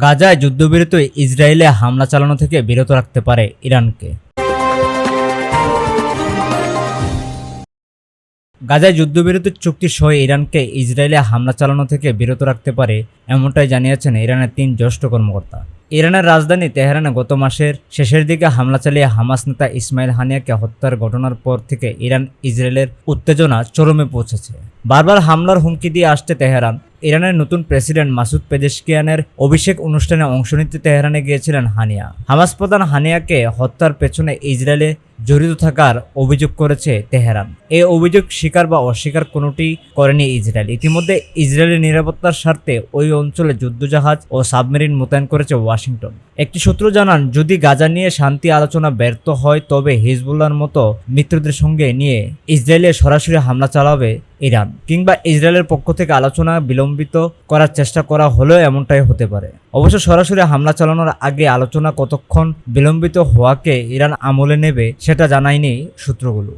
গাজায় যুদ্ধবিরতি ইসরায়েলে হামলা চালানো থেকে বিরত রাখতে পারে ইরানকে। গাজায় যুদ্ধবিরতির চুক্তি সহ ইরানকে ইসরায়েলে হামলা চালানো থেকে বিরত রাখতে পারে এমনটাই জানিয়েছেন ইরানের তিন জ্যেষ্ঠ কর্মকর্তা। ইরানের রাজধানী তেহরানে গত মাসের শেষের দিকে হামলা চালিয়ে হামাস নেতা ইসমাইল হানিয়াকে হত্যার ঘটনার পর থেকে ইরান ইসরায়েলের উত্তেজনা চরমে পৌঁছেছে। বারবার হামলার হুমকি দিয়ে আসছে তেহরান। ইরানের নতুন প্রেসিডেন্ট মাসুদ পেজেশকিয়ানের অভিষেক অনুষ্ঠানে অংশ নিতে তেহরানে গিয়েছিলেন হানিয়া। হামাস প্রধান হানিয়াকে হত্যার পেছনে ইসরায়েলে জড়িত থাকার অভিযোগ করেছে তেহরান। এই অভিযোগ স্বীকার বা অস্বীকার কোনোটি করেনি ইসরায়েল। ইতিমধ্যে ইসরায়েলের নিরাপত্তার স্বার্থে ওই অঞ্চলে যুদ্ধজাহাজ ও সাবমেরিন মোতায়েন করেছে ওয়াশিংটন। একটি সূত্র জানান, যদি গাজা নিয়ে শান্তি আলোচনা ব্যর্থ হয়, তবে হিজবুল্লাহর মতো মিত্রদের সঙ্গে নিয়ে ইসরায়েলে সরাসরি হামলা চালাবে ইরান কিংবা ইসরায়েলের পক্ষ থেকে আলোচনা বিলম্বিত করার চেষ্টা করা হলেও এমনটাই হতে পারে। অবশ্য সরাসরি হামলা চালানোর আগে আলোচনা কতক্ষণ বিলম্বিত হওয়াকে ইরান আমলে নেবে সেটা জানায়নি সূত্রগুলো।